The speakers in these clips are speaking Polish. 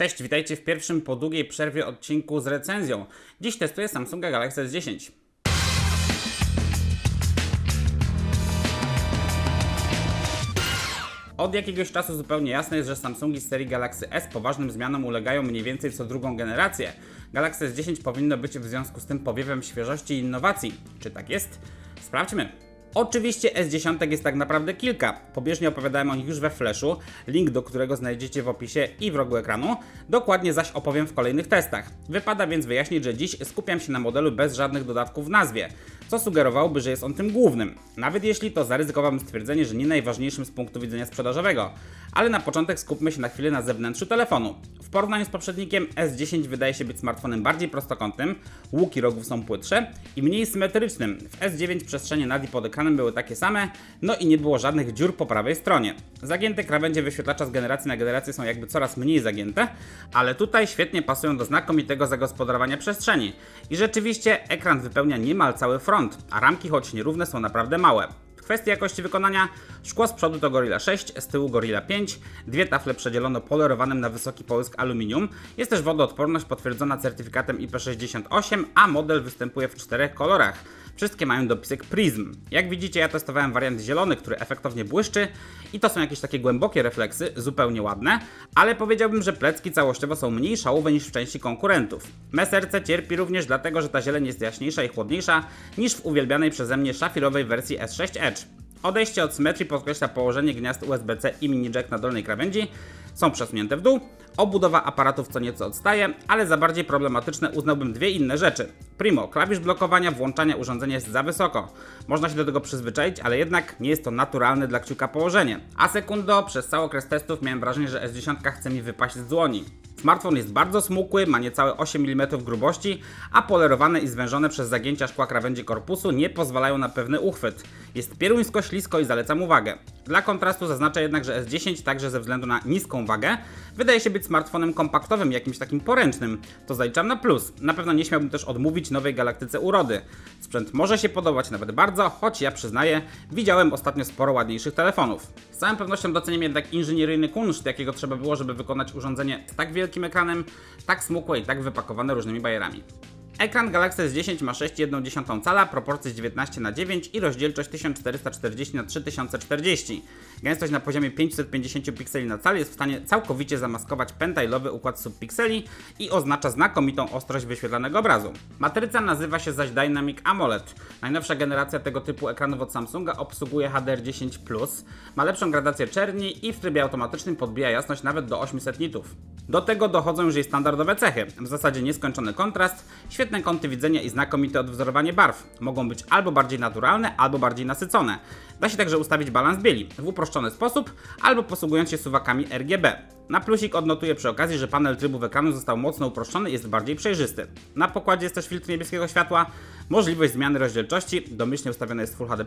Cześć, witajcie w pierwszym po długiej przerwie odcinku z recenzją. Dziś testuję Samsunga Galaxy S10. Od jakiegoś czasu zupełnie jasne jest, że Samsungi z serii Galaxy S poważnym zmianom ulegają mniej więcej co drugą generację. Galaxy S10 powinno być w związku z tym powiewem świeżości i innowacji. Czy tak jest? Sprawdźmy. Oczywiście S10 jest tak naprawdę kilka. Pobieżnie opowiadałem o nich już we Flashu, link do którego znajdziecie w opisie i w rogu ekranu. Dokładnie zaś opowiem w kolejnych testach. Wypada więc wyjaśnić, że dziś skupiam się na modelu bez żadnych dodatków w nazwie, co sugerowałoby, że jest on tym głównym. Nawet jeśli to zaryzykowałbym stwierdzenie, że nie najważniejszym z punktu widzenia sprzedażowego. Ale na początek skupmy się na chwilę na zewnętrzu telefonu. W porównaniu z poprzednikiem S10 wydaje się być smartfonem bardziej prostokątnym, łuki rogów są płytsze i mniej symetrycznym. W S9 przestrzenie nad i pod ekranem były takie same, no i nie było żadnych dziur po prawej stronie. Zagięte krawędzie wyświetlacza z generacji na generację są jakby coraz mniej zagięte, ale tutaj świetnie pasują do znakomitego zagospodarowania przestrzeni. I rzeczywiście ekran wypełnia niemal cały front, a ramki choć nierówne są naprawdę małe. Kwestii jakości wykonania, szkło z przodu to Gorilla 6, z tyłu Gorilla 5, dwie tafle przedzielono polerowanym na wysoki połysk aluminium, jest też wodoodporność potwierdzona certyfikatem IP68, a model występuje w czterech kolorach. Wszystkie mają dopisek Prism. Jak widzicie, ja testowałem wariant zielony, który efektownie błyszczy i to są jakieś takie głębokie refleksy, zupełnie ładne, ale powiedziałbym, że plecki całościowo są mniej szałowe niż w części konkurentów. Me serce cierpi również dlatego, że ta zieleń jest jaśniejsza i chłodniejsza niż w uwielbianej przeze mnie szafirowej wersji S6 Edge. Odejście od symetrii podkreśla położenie gniazd USB-C i mini jack na dolnej krawędzi, są przesunięte w dół, obudowa aparatów co nieco odstaje, ale za bardziej problematyczne uznałbym dwie inne rzeczy. Primo, klawisz blokowania włączania urządzenia jest za wysoko. Można się do tego przyzwyczaić, ale jednak nie jest to naturalne dla kciuka położenie. A sekundo, przez cały okres testów miałem wrażenie, że S10 chce mi wypaść z dłoni. Smartfon jest bardzo smukły, ma niecałe 8 mm grubości, a polerowane i zwężone przez zagięcia szkła krawędzi korpusu nie pozwalają na pewny uchwyt. Jest pieruńsko ślisko i zalecam uwagę. Dla kontrastu zaznaczę jednak, że S10 także ze względu na niską wagę wydaje się być smartfonem kompaktowym, jakimś takim poręcznym. To zaliczam na plus. Na pewno nie śmiałbym też odmówić nowej galaktyce urody. Sprzęt może się podobać nawet bardzo, choć ja przyznaję, widziałem ostatnio sporo ładniejszych telefonów. Z całą pewnością doceniam jednak inżynieryjny kunszt, jakiego trzeba było, żeby wykonać urządzenie z tak wielkim ekranem, tak smukłe i tak wypakowane różnymi bajerami. Ekran Galaxy S10 ma 6,1 cala, proporcje 19 na 9 i rozdzielczość 1440 na 3040. Gęstość na poziomie 550 pikseli na cal jest w stanie całkowicie zamaskować pentilowy układ subpikseli i oznacza znakomitą ostrość wyświetlanego obrazu. Matryca nazywa się zaś Dynamic AMOLED. Najnowsza generacja tego typu ekranów od Samsunga obsługuje HDR10+, ma lepszą gradację czerni i w trybie automatycznym podbija jasność nawet do 800 nitów. Do tego dochodzą już jej standardowe cechy, w zasadzie nieskończony kontrast, świetne kąty widzenia i znakomite odwzorowanie barw. Mogą być albo bardziej naturalne, albo bardziej nasycone. Da się także ustawić balans bieli w uproszczony sposób, albo posługując się suwakami RGB. Na plusik odnotuję przy okazji, że panel trybów ekranu został mocno uproszczony i jest bardziej przejrzysty. Na pokładzie jest też filtr niebieskiego światła, możliwość zmiany rozdzielczości, domyślnie ustawiony jest Full HD+,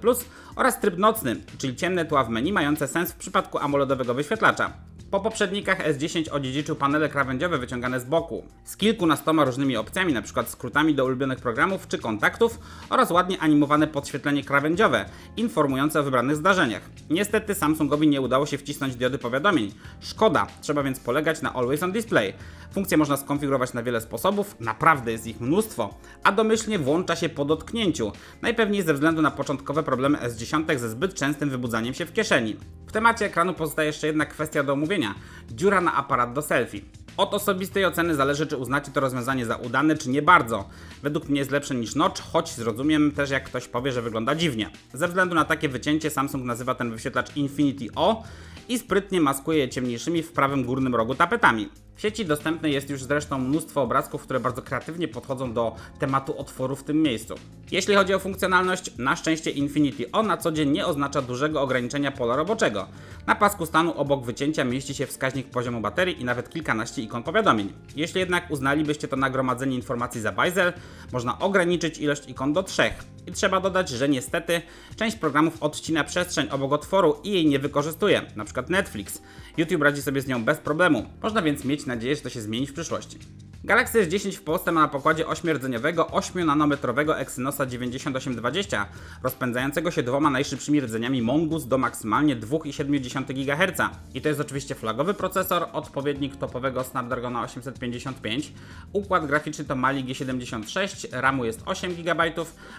oraz tryb nocny, czyli ciemne tła w menu mające sens w przypadku AMOLEDowego wyświetlacza. Po poprzednikach S10 odziedziczył panele krawędziowe wyciągane z boku, z kilkunastoma różnymi opcjami, np. skrótami do ulubionych programów czy kontaktów oraz ładnie animowane podświetlenie krawędziowe, informujące o wybranych zdarzeniach. Niestety Samsungowi nie udało się wcisnąć diody powiadomień. Szkoda, trzeba więc polegać na Always on Display. Funkcję można skonfigurować na wiele sposobów, naprawdę jest ich mnóstwo, a domyślnie włącza się po dotknięciu, najpewniej ze względu na początkowe problemy S10 ze zbyt częstym wybudzaniem się w kieszeni. W temacie ekranu pozostaje jeszcze jedna kwestia do omówienia. Dziura na aparat do selfie. Od osobistej oceny zależy, czy uznacie to rozwiązanie za udane, czy nie bardzo. Według mnie jest lepsze niż Notch, choć zrozumiem też, jak ktoś powie, że wygląda dziwnie. Ze względu na takie wycięcie Samsung nazywa ten wyświetlacz Infinity O i sprytnie maskuje je ciemniejszymi w prawym górnym rogu tapetami. W sieci dostępne jest już zresztą mnóstwo obrazków, które bardzo kreatywnie podchodzą do tematu otworu w tym miejscu. Jeśli chodzi o funkcjonalność, na szczęście Infinity O na co dzień nie oznacza dużego ograniczenia pola roboczego. Na pasku stanu obok wycięcia mieści się wskaźnik poziomu baterii i nawet kilkanaście ikon powiadomień. Jeśli jednak uznalibyście to nagromadzenie informacji za bajzel, można ograniczyć ilość ikon do trzech. I trzeba dodać, że niestety część programów odcina przestrzeń obok otworu i jej nie wykorzystuje, np. Netflix. YouTube radzi sobie z nią bez problemu. Można więc mieć nadzieję, że to się zmieni w przyszłości. Galaxy S10 w Polsce ma na pokładzie 8-rdzeniowego 8-nanometrowego Exynosa 9820, rozpędzającego się dwoma najszybszymi rdzeniami Mongoose do maksymalnie 2,7 GHz. I to jest oczywiście flagowy procesor, odpowiednik topowego Snapdragona 855, układ graficzny to Mali G76, RAMu jest 8 GB,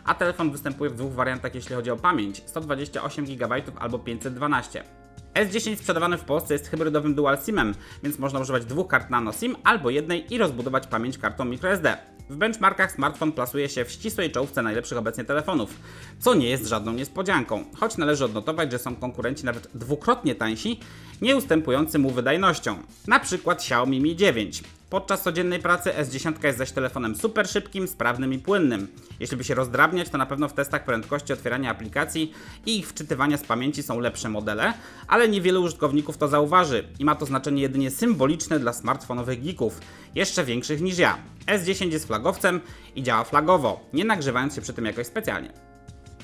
a telefon występuje w dwóch wariantach jeśli chodzi o pamięć, 128 GB albo 512. S10 sprzedawany w Polsce jest hybrydowym dual SIM-em, więc można używać dwóch kart nano SIM albo jednej i rozbudować pamięć kartą microSD. W benchmarkach smartfon plasuje się w ścisłej czołówce najlepszych obecnie telefonów, co nie jest żadną niespodzianką, choć należy odnotować, że są konkurenci nawet dwukrotnie tańsi, nie ustępujący mu wydajnością, na przykład Xiaomi Mi 9. Podczas codziennej pracy S10 jest zaś telefonem super szybkim, sprawnym i płynnym. Jeśli by się rozdrabniać, to na pewno w testach prędkości otwierania aplikacji i ich wczytywania z pamięci są lepsze modele, ale niewielu użytkowników to zauważy i ma to znaczenie jedynie symboliczne dla smartfonowych geeków, jeszcze większych niż ja. S10 jest flagowcem i działa flagowo, nie nagrzewając się przy tym jakoś specjalnie.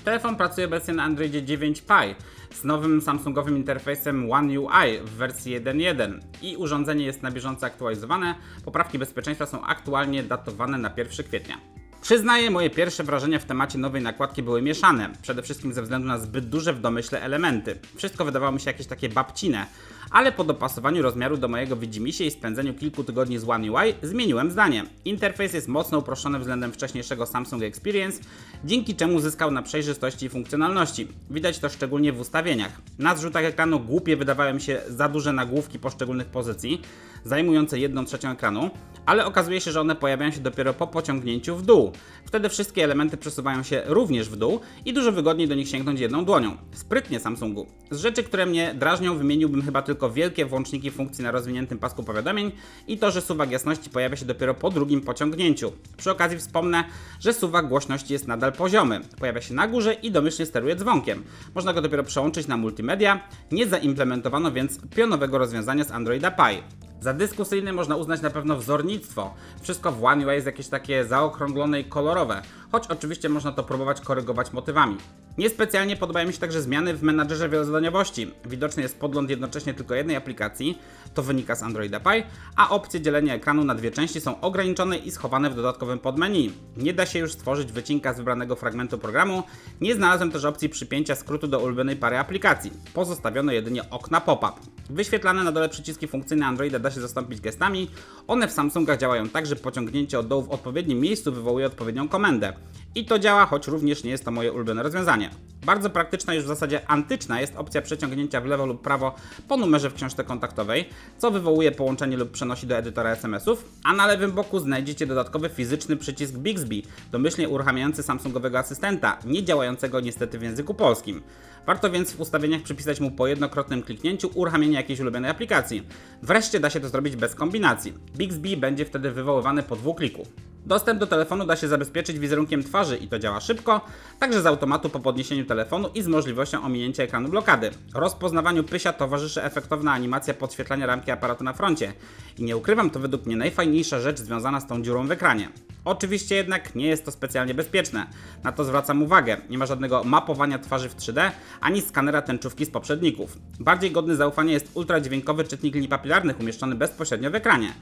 Telefon pracuje obecnie na Androidzie 9 Pie z nowym Samsungowym interfejsem One UI w wersji 1.1 i urządzenie jest na bieżąco aktualizowane. Poprawki bezpieczeństwa są aktualnie datowane na 1 kwietnia. Przyznaję, moje pierwsze wrażenia w temacie nowej nakładki były mieszane, przede wszystkim ze względu na zbyt duże w domyśle elementy. Wszystko wydawało mi się jakieś takie babcine, ale po dopasowaniu rozmiaru do mojego widzimisię i spędzeniu kilku tygodni z One UI zmieniłem zdanie. Interfejs jest mocno uproszczony względem wcześniejszego Samsung Experience, dzięki czemu zyskał na przejrzystości i funkcjonalności. Widać to szczególnie w ustawieniach. Na zrzutach ekranu głupie wydawały mi się za duże nagłówki poszczególnych pozycji, zajmujące 1 trzecią ekranu, ale okazuje się, że one pojawiają się dopiero po pociągnięciu w dół. Wtedy wszystkie elementy przesuwają się również w dół i dużo wygodniej do nich sięgnąć jedną dłonią. Sprytnie Samsungu. Z rzeczy, które mnie drażnią, wymieniłbym chyba tylko wielkie włączniki funkcji na rozwiniętym pasku powiadomień i to, że suwak jasności pojawia się dopiero po drugim pociągnięciu. Przy okazji wspomnę, że suwak głośności jest nadal poziomy. Pojawia się na górze i domyślnie steruje dzwonkiem. Można go dopiero przełączyć na multimedia. Nie zaimplementowano więc pionowego rozwiązania z Androida Pie. Za dyskusyjny można uznać na pewno wzornictwo. Wszystko w One UI jest jakieś takie zaokrąglone i kolorowe, choć oczywiście można to próbować korygować motywami. Niespecjalnie podobają mi się także zmiany w menadżerze wielozadaniowości. Widoczny jest podgląd jednocześnie tylko jednej aplikacji, to wynika z Androida Pie, a opcje dzielenia ekranu na dwie części są ograniczone i schowane w dodatkowym podmenu. Nie da się już stworzyć wycinka z wybranego fragmentu programu, nie znalazłem też opcji przypięcia skrótu do ulubionej pary aplikacji. Pozostawiono jedynie okna pop-up. Wyświetlane na dole przyciski funkcyjne Androida da się zastąpić gestami. One w Samsungach działają tak, że pociągnięcie od dołu w odpowiednim miejscu wywołuje odpowiednią komendę. I to działa, choć również nie jest to moje ulubione rozwiązanie. Bardzo praktyczna, już w zasadzie antyczna jest opcja przeciągnięcia w lewo lub prawo po numerze w książce kontaktowej, co wywołuje połączenie lub przenosi do edytora SMS-ów, a na lewym boku znajdziecie dodatkowy fizyczny przycisk Bixby, domyślnie uruchamiający Samsungowego asystenta, nie działającego niestety w języku polskim. Warto więc w ustawieniach przypisać mu po jednokrotnym kliknięciu uruchamianie jakiejś ulubionej aplikacji. Wreszcie da się to zrobić bez kombinacji. Bixby będzie wtedy wywoływany po dwukliku. Dostęp do telefonu da się zabezpieczyć wizerunkiem twarzy i to działa szybko, także z automatu po podniesieniu telefonu i z możliwością ominięcia ekranu blokady. Rozpoznawaniu pysia towarzyszy efektowna animacja podświetlania ramki aparatu na froncie. I nie ukrywam, to według mnie najfajniejsza rzecz związana z tą dziurą w ekranie. Oczywiście jednak nie jest to specjalnie bezpieczne. Na to zwracam uwagę. Nie ma żadnego mapowania twarzy w 3D, ani skanera tęczówki z poprzedników. Bardziej godny zaufania jest ultradźwiękowy czytnik linii papilarnych umieszczony bezpośrednio w ekranie.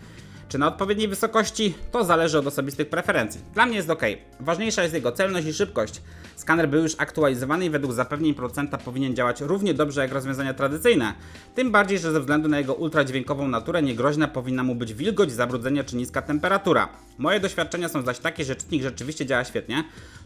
Czy na odpowiedniej wysokości? To zależy od osobistych preferencji. Dla mnie jest ok. Ważniejsza jest jego celność i szybkość. Skaner był już aktualizowany i według zapewnień producenta powinien działać równie dobrze jak rozwiązania tradycyjne. Tym bardziej, że ze względu na jego ultradźwiękową naturę niegroźna powinna mu być wilgoć, zabrudzenie czy niska temperatura. Moje doświadczenia są zaś takie, że czytnik rzeczywiście działa świetnie,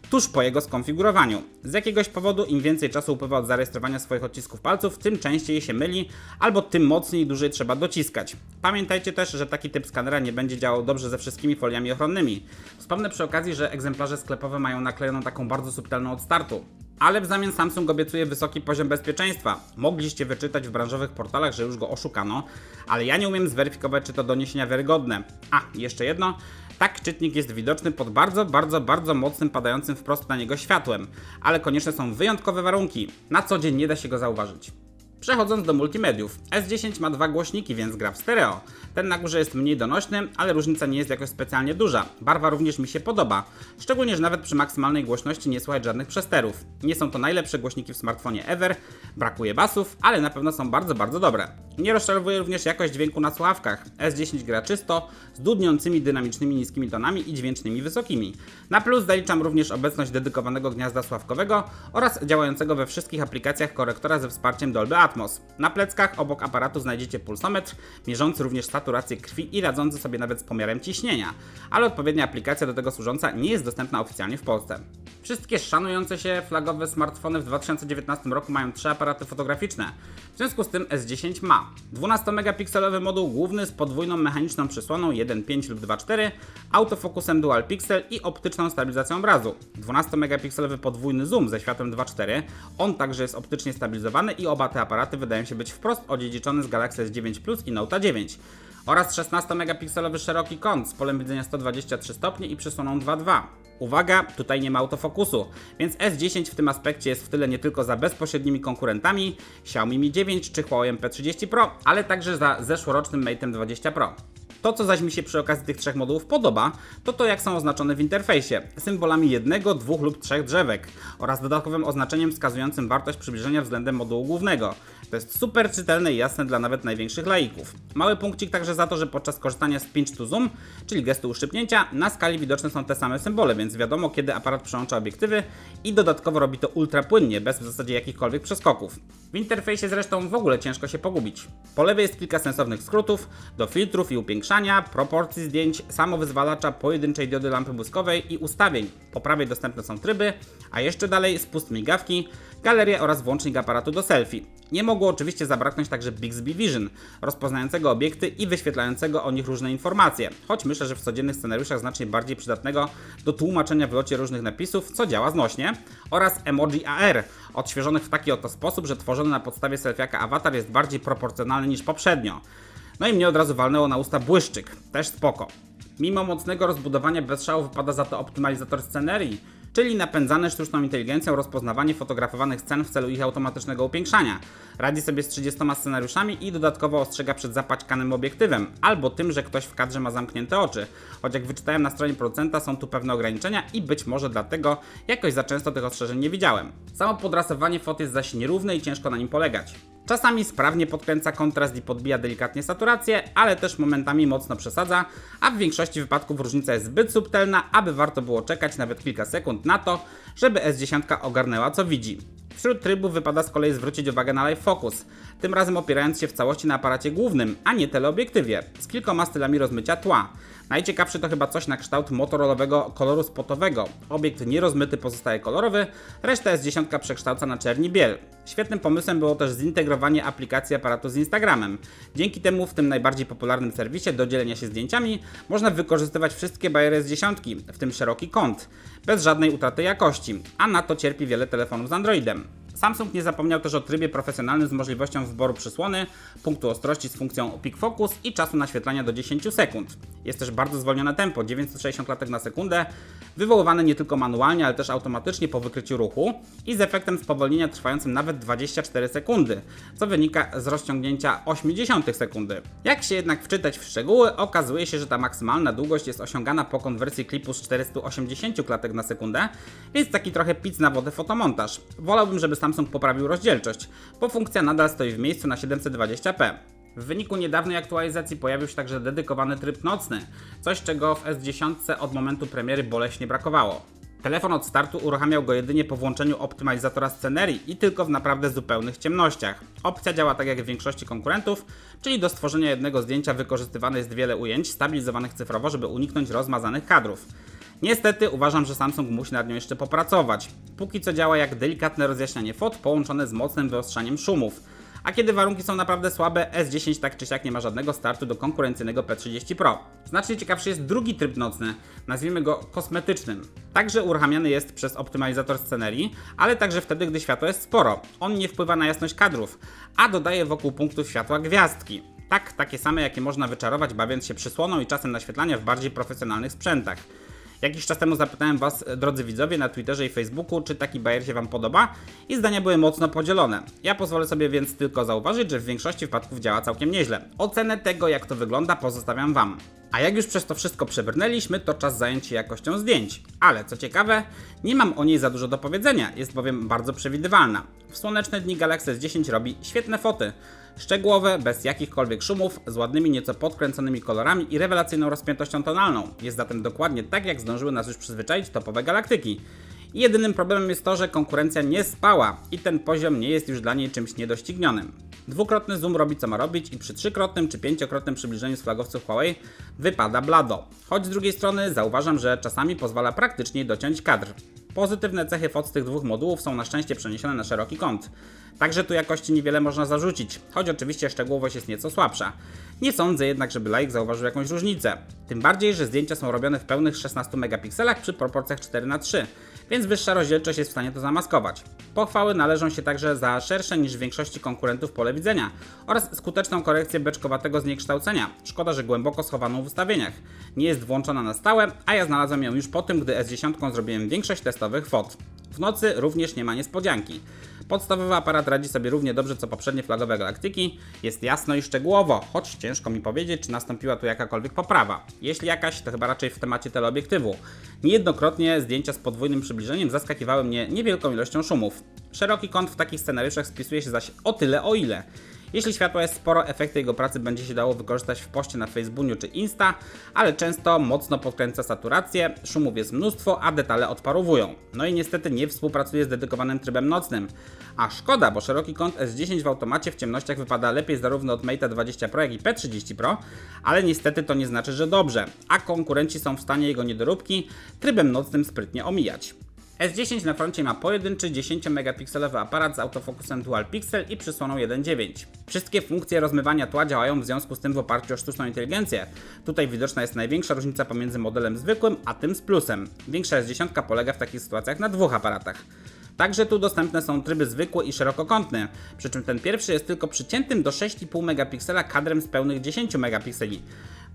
tuż po jego skonfigurowaniu. Z jakiegoś powodu im więcej czasu upływa od zarejestrowania swoich odcisków palców, tym częściej się myli, albo tym mocniej dłużej trzeba dociskać. Pamiętajcie też, że taki typ skanera nie będzie działał dobrze ze wszystkimi foliami ochronnymi. Wspomnę przy okazji, że egzemplarze sklepowe mają naklejoną taką bardzo subtelną od startu. Ale w zamian Samsung obiecuje wysoki poziom bezpieczeństwa. Mogliście wyczytać w branżowych portalach, że już go oszukano, ale ja nie umiem zweryfikować, czy to doniesienia wiarygodne. A, jeszcze jedno. Tak, czytnik jest widoczny pod bardzo, bardzo, bardzo mocnym, padającym wprost na niego światłem, ale konieczne są wyjątkowe warunki. Na co dzień nie da się go zauważyć. Przechodząc do multimediów, S10 ma dwa głośniki, więc gra w stereo. Ten na górze jest mniej donośny, ale różnica nie jest jakoś specjalnie duża. Barwa również mi się podoba, szczególnie, że nawet przy maksymalnej głośności nie słychać żadnych przesterów. Nie są to najlepsze głośniki w smartfonie ever, brakuje basów, ale na pewno są bardzo, bardzo dobre. Nie rozczarowuje również jakość dźwięku na słuchawkach. S10 gra czysto, z dudniącymi dynamicznymi niskimi tonami i dźwięcznymi wysokimi. Na plus zaliczam również obecność dedykowanego gniazda sławkowego oraz działającego we wszystkich aplikacjach korektora ze wsparciem Dolby Atmos. Na pleckach obok aparatu znajdziecie pulsometr, mierzący również saturację krwi i radzący sobie nawet z pomiarem ciśnienia, ale odpowiednia aplikacja do tego służąca nie jest dostępna oficjalnie w Polsce. Wszystkie szanujące się flagowe smartfony w 2019 roku mają trzy aparaty fotograficzne. W związku z tym S10 ma 12-megapikselowy moduł główny z podwójną mechaniczną przysłoną 1.5 lub 2.4, autofokusem dual pixel i optyczną stabilizacją obrazu. 12-megapikselowy podwójny zoom ze światłem 2.4, on także jest optycznie stabilizowany i oba te aparaty wydają się być wprost odziedziczone z Galaxy S9 Plus i Note 9 oraz 16-megapikselowy szeroki kąt z polem widzenia 123 stopnie i przysłoną 2.2. Uwaga, tutaj nie ma autofokusu, więc S10 w tym aspekcie jest w tyle nie tylko za bezpośrednimi konkurentami Xiaomi Mi 9 czy Huawei P30 Pro, ale także za zeszłorocznym Mate'em 20 Pro. To, co zaś mi się przy okazji tych trzech modułów podoba, to to, jak są oznaczone w interfejsie, symbolami jednego, dwóch lub trzech drzewek oraz dodatkowym oznaczeniem wskazującym wartość przybliżenia względem modułu głównego. To jest super czytelne i jasne dla nawet największych laików. Mały punkcik także za to, że podczas korzystania z pinch to zoom, czyli gestu uszczypnięcia, na skali widoczne są te same symbole, więc wiadomo kiedy aparat przełącza obiektywy i dodatkowo robi to ultra płynnie, bez w zasadzie jakichkolwiek przeskoków. W interfejsie zresztą w ogóle ciężko się pogubić. Po lewej jest kilka sensownych skrótów do filtrów i upiększania, proporcji zdjęć, samowyzwalacza, pojedynczej diody lampy błyskowej i ustawień. Po prawej dostępne są tryby, a jeszcze dalej spust migawki, galeria oraz włącznik aparatu do selfie. Nie mogło oczywiście zabraknąć także Bixby Vision, rozpoznającego obiekty i wyświetlającego o nich różne informacje, choć myślę, że w codziennych scenariuszach znacznie bardziej przydatnego do tłumaczenia w locie różnych napisów, co działa znośnie, oraz emoji AR, odświeżonych w taki oto sposób, że tworzony na podstawie selfiaka awatar jest bardziej proporcjonalny niż poprzednio. No i mnie od razu walnęło na usta błyszczyk, też spoko. Mimo mocnego rozbudowania bez szału wypada za to optymalizator scenerii, czyli napędzane sztuczną inteligencją rozpoznawanie fotografowanych scen w celu ich automatycznego upiększania. Radzi sobie z 30 scenariuszami i dodatkowo ostrzega przed zapaćkanym obiektywem, albo tym, że ktoś w kadrze ma zamknięte oczy. Choć jak wyczytałem na stronie producenta są tu pewne ograniczenia i być może dlatego jakoś za często tych ostrzeżeń nie widziałem. Samo podrasowanie fot jest zaś nierówne i ciężko na nim polegać. Czasami sprawnie podkręca kontrast i podbija delikatnie saturację, ale też momentami mocno przesadza, a w większości wypadków różnica jest zbyt subtelna, aby warto było czekać nawet kilka sekund na to, żeby S10 ogarnęła co widzi. Wśród trybów wypada z kolei zwrócić uwagę na Live Focus, tym razem opierając się w całości na aparacie głównym, a nie teleobiektywie, z kilkoma stylami rozmycia tła. Najciekawszy to chyba coś na kształt motorolowego koloru spotowego. Obiekt nierozmyty pozostaje kolorowy, reszta S10 przekształca na czerni biel. Świetnym pomysłem było też zintegrowanie aplikacji aparatu z Instagramem. Dzięki temu w tym najbardziej popularnym serwisie do dzielenia się zdjęciami można wykorzystywać wszystkie bariery z dziesiątki, w tym szeroki kąt, bez żadnej utraty jakości, a na to cierpi wiele telefonów z Androidem. Samsung nie zapomniał też o trybie profesjonalnym z możliwością wyboru przysłony, punktu ostrości z funkcją Peak Focus i czasu naświetlania do 10 sekund. Jest też bardzo zwolnione tempo, 960 klatek na sekundę, wywoływane nie tylko manualnie, ale też automatycznie po wykryciu ruchu i z efektem spowolnienia trwającym nawet 24 sekundy, co wynika z rozciągnięcia 0,8 sekundy. Jak się jednak wczytać w szczegóły, okazuje się, że ta maksymalna długość jest osiągana po konwersji klipu z 480 klatek na sekundę, więc taki trochę pic na wodę fotomontaż. Wolałbym, żeby Samsung poprawił rozdzielczość, bo funkcja nadal stoi w miejscu na 720p. W wyniku niedawnej aktualizacji pojawił się także dedykowany tryb nocny, coś czego w S10 od momentu premiery boleśnie brakowało. Telefon od startu uruchamiał go jedynie po włączeniu optymalizatora scenerii i tylko w naprawdę zupełnych ciemnościach. Opcja działa tak jak w większości konkurentów, czyli do stworzenia jednego zdjęcia wykorzystywane jest wiele ujęć stabilizowanych cyfrowo, żeby uniknąć rozmazanych kadrów. Niestety uważam, że Samsung musi nad nią jeszcze popracować. Póki co działa jak delikatne rozjaśnianie fot połączone z mocnym wyostrzaniem szumów. A kiedy warunki są naprawdę słabe, S10 tak czy siak nie ma żadnego startu do konkurencyjnego P30 Pro. Znacznie ciekawszy jest drugi tryb nocny, nazwijmy go kosmetycznym. Także uruchamiany jest przez optymalizator scenerii, ale także wtedy, gdy światła jest sporo. On nie wpływa na jasność kadrów, a dodaje wokół punktów światła gwiazdki. Tak, takie same jakie można wyczarować bawiąc się przysłoną i czasem naświetlania w bardziej profesjonalnych sprzętach. Jakiś czas temu zapytałem Was, drodzy widzowie, na Twitterze i Facebooku, czy taki bajer się Wam podoba i zdania były mocno podzielone. Ja pozwolę sobie więc tylko zauważyć, że w większości wypadków działa całkiem nieźle. Ocenę tego, jak to wygląda, pozostawiam Wam. A jak już przez to wszystko przebrnęliśmy, to czas zająć się jakością zdjęć. Ale co ciekawe, nie mam o niej za dużo do powiedzenia, jest bowiem bardzo przewidywalna. W słoneczne dni Galaxy S10 robi świetne foty. Szczegółowe, bez jakichkolwiek szumów, z ładnymi, nieco podkręconymi kolorami i rewelacyjną rozpiętością tonalną. Jest zatem dokładnie tak, jak zdążyły nas już przyzwyczaić topowe galaktyki. I jedynym problemem jest to, że konkurencja nie spała i ten poziom nie jest już dla niej czymś niedoścignionym. Dwukrotny zoom robi co ma robić i przy trzykrotnym czy pięciokrotnym przybliżeniu z flagowców Huawei wypada blado. Choć z drugiej strony zauważam, że czasami pozwala praktycznie dociąć kadr. Pozytywne cechy FOT z tych dwóch modułów są na szczęście przeniesione na szeroki kąt. Także tu jakości niewiele można zarzucić, choć oczywiście szczegółowość jest nieco słabsza. Nie sądzę jednak, żeby laik zauważył jakąś różnicę. Tym bardziej, że zdjęcia są robione w pełnych 16 megapikselach przy proporcjach 4 na 3 więc wyższa rozdzielczość jest w stanie to zamaskować. Pochwały należą się także za szersze niż w większości konkurentów pole widzenia oraz skuteczną korekcję beczkowatego zniekształcenia. Szkoda, że głęboko schowaną w ustawieniach. Nie jest włączona na stałe, a ja znalazłem ją już po tym, gdy S10 zrobiłem większość testowych fot. W nocy również nie ma niespodzianki. Podstawowy aparat radzi sobie równie dobrze co poprzednie flagowe galaktyki. Jest jasno i szczegółowo, choć ciężko mi powiedzieć, czy nastąpiła tu jakakolwiek poprawa. Jeśli jakaś, to chyba raczej w temacie teleobiektywu. Niejednokrotnie zdjęcia z podwójnym przybliżeniem zaskakiwały mnie niewielką ilością szumów. Szeroki kąt w takich scenariuszach spisuje się zaś o tyle o ile. Jeśli światła jest sporo, efekty jego pracy będzie się dało wykorzystać w poście na Facebooku czy Insta, ale często mocno podkręca saturację, szumów jest mnóstwo, a detale odparowują. No i niestety nie współpracuje z dedykowanym trybem nocnym. A szkoda, bo szeroki kąt S10 w automacie w ciemnościach wypada lepiej zarówno od Mate 20 Pro, jak i P30 Pro, ale niestety to nie znaczy, że dobrze, a konkurenci są w stanie jego niedoróbki trybem nocnym sprytnie omijać. S10 na froncie ma pojedynczy 10-megapikselowy aparat z autofokusem Dual Pixel i przysłoną 1.9. Wszystkie funkcje rozmywania tła działają w związku z tym w oparciu o sztuczną inteligencję. Tutaj widoczna jest największa różnica pomiędzy modelem zwykłym a tym z plusem. Większa S10 polega w takich sytuacjach na dwóch aparatach. Także tu dostępne są tryby zwykłe i szerokokątne, przy czym ten pierwszy jest tylko przyciętym do 6,5 megapiksela kadrem z pełnych 10 megapikseli.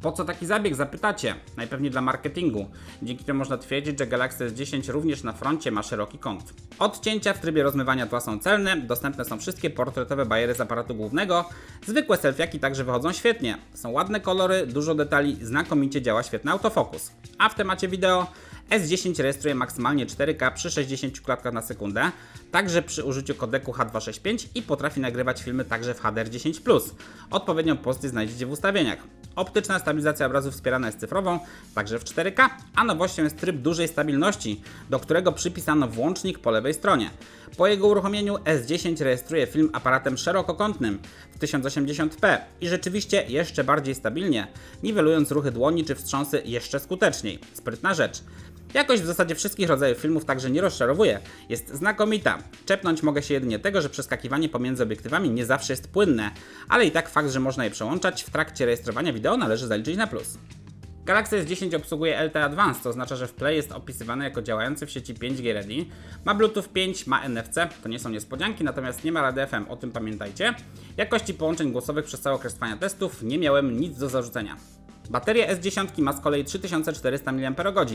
Po co taki zabieg, zapytacie? Najpewniej dla marketingu. Dzięki temu można twierdzić, że Galaxy S10 również na froncie ma szeroki kąt. Odcięcia w trybie rozmywania tła są celne, dostępne są wszystkie portretowe bajery z aparatu głównego, zwykłe selfiaki także wychodzą świetnie. Są ładne kolory, dużo detali, znakomicie działa świetny autofokus. A w temacie wideo S10 rejestruje maksymalnie 4K przy 60 klatkach na sekundę, także przy użyciu kodeku H265 i potrafi nagrywać filmy także w HDR10+. Odpowiednią pozycję znajdziecie w ustawieniach. Optyczna stabilizacja obrazu wspierana jest cyfrową, także w 4K, a nowością jest tryb dużej stabilności, do którego przypisano włącznik po lewej stronie. Po jego uruchomieniu S10 rejestruje film aparatem szerokokątnym w 1080p i rzeczywiście jeszcze bardziej stabilnie, niwelując ruchy dłoni czy wstrząsy jeszcze skuteczniej. Sprytna rzecz. Jakość w zasadzie wszystkich rodzajów filmów także nie rozczarowuje. Jest znakomita. Czepnąć mogę się jedynie tego, że przeskakiwanie pomiędzy obiektywami nie zawsze jest płynne, ale i tak fakt, że można je przełączać w trakcie rejestrowania wideo należy zaliczyć na plus. Galaxy S10 obsługuje LTE Advanced, to oznacza, że w Play jest opisywany jako działający w sieci 5G Ready. Ma Bluetooth 5, ma NFC, to nie są niespodzianki, natomiast nie ma rady FM, o tym pamiętajcie. Jakości połączeń głosowych przez cały okres trwania testów nie miałem nic do zarzucenia. Bateria S10 ma z kolei 3400 mAh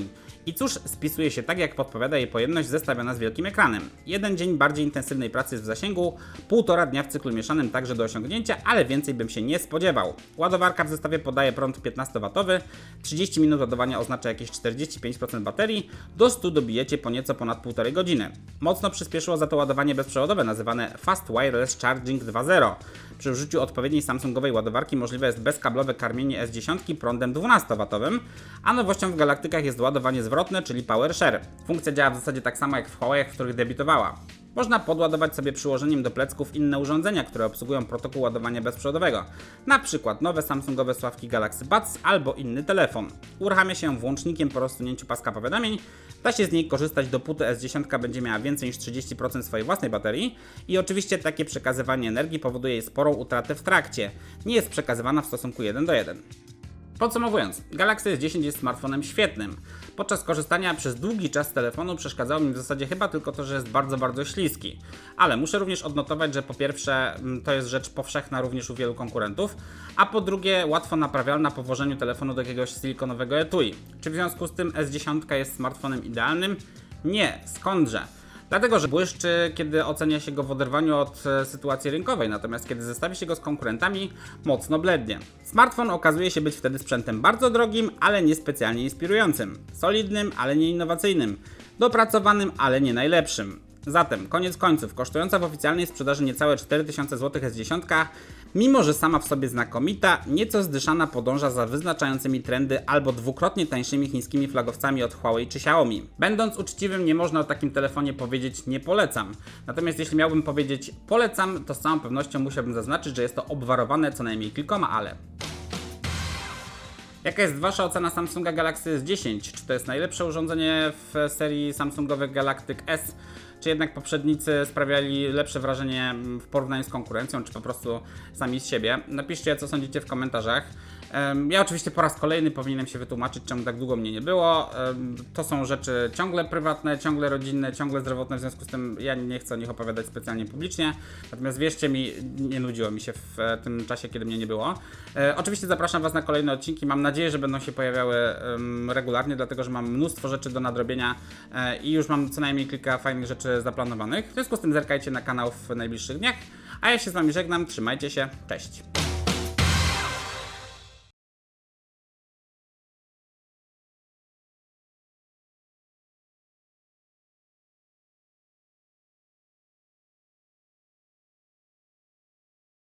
i cóż, spisuje się tak jak podpowiada jej pojemność zestawiona z wielkim ekranem. Jeden dzień bardziej intensywnej pracy w zasięgu, półtora dnia w cyklu mieszanym także do osiągnięcia, ale więcej bym się nie spodziewał. Ładowarka w zestawie podaje prąd 15W, 30 minut ładowania oznacza jakieś 45% baterii, do 100 dobijecie po nieco ponad 1,5 godziny. Mocno przyspieszyło za to ładowanie bezprzewodowe nazywane Fast Wireless Charging 2.0. Przy użyciu odpowiedniej Samsungowej ładowarki możliwe jest bezkablowe karmienie S10 prądem 12W, a nowością w galaktykach jest ładowanie zwrotne, czyli Power Share. Funkcja działa w zasadzie tak samo jak w Huawei, w których debiutowała. Można podładować sobie przyłożeniem do plecków inne urządzenia, które obsługują protokół ładowania bezprzewodowego, na przykład nowe Samsungowe sławki Galaxy Buds albo inny telefon. Uruchamia się włącznikiem po rozsunięciu paska powiadomień, da się z niej korzystać dopóty S10 będzie miała więcej niż 30% swojej własnej baterii i oczywiście takie przekazywanie energii powoduje jej sporą utratę w trakcie, nie jest przekazywana w stosunku 1 do 1. Podsumowując, Galaxy S10 jest smartfonem świetnym. Podczas korzystania przez długi czas z telefonu przeszkadzało mi w zasadzie chyba tylko to, że jest bardzo, bardzo śliski. Ale muszę również odnotować, że po pierwsze mm, to jest rzecz powszechna również u wielu konkurentów, a po drugie łatwo naprawialna po włożeniu telefonu do jakiegoś silikonowego etui. Czy w związku z tym S10 jest smartfonem idealnym? Nie, skądże. Dlatego, że błyszczy, kiedy ocenia się go w oderwaniu od e, sytuacji rynkowej, natomiast kiedy zestawi się go z konkurentami, mocno blednie. Smartfon okazuje się być wtedy sprzętem bardzo drogim, ale niespecjalnie inspirującym, solidnym, ale nie innowacyjnym, dopracowanym, ale nie najlepszym. Zatem, koniec końców, kosztująca w oficjalnej sprzedaży niecałe 4000 zł S10, mimo że sama w sobie znakomita, nieco zdyszana podąża za wyznaczającymi trendy albo dwukrotnie tańszymi chińskimi flagowcami od Huawei czy Xiaomi. Będąc uczciwym, nie można o takim telefonie powiedzieć nie polecam. Natomiast jeśli miałbym powiedzieć polecam, to z całą pewnością musiałbym zaznaczyć, że jest to obwarowane co najmniej kilkoma ale. Jaka jest Wasza ocena Samsunga Galaxy S10? Czy to jest najlepsze urządzenie w serii Samsungowych Galactic S? Czy jednak poprzednicy sprawiali lepsze wrażenie w porównaniu z konkurencją, czy po prostu sami z siebie? Napiszcie, co sądzicie w komentarzach. Ja oczywiście po raz kolejny powinienem się wytłumaczyć, czemu tak długo mnie nie było. To są rzeczy ciągle prywatne, ciągle rodzinne, ciągle zdrowotne, w związku z tym ja nie chcę o nich opowiadać specjalnie publicznie. Natomiast wierzcie mi, nie nudziło mi się w e, tym czasie, kiedy mnie nie było. E, Oczywiście zapraszam Was na kolejne odcinki. Mam nadzieję, że będą się pojawiały regularnie, dlatego że mam mnóstwo rzeczy do nadrobienia e, i już mam co najmniej kilka fajnych rzeczy zaplanowanych. W związku z tym zerkajcie na kanał w najbliższych dniach. A ja się z Wami żegnam, trzymajcie się, cześć.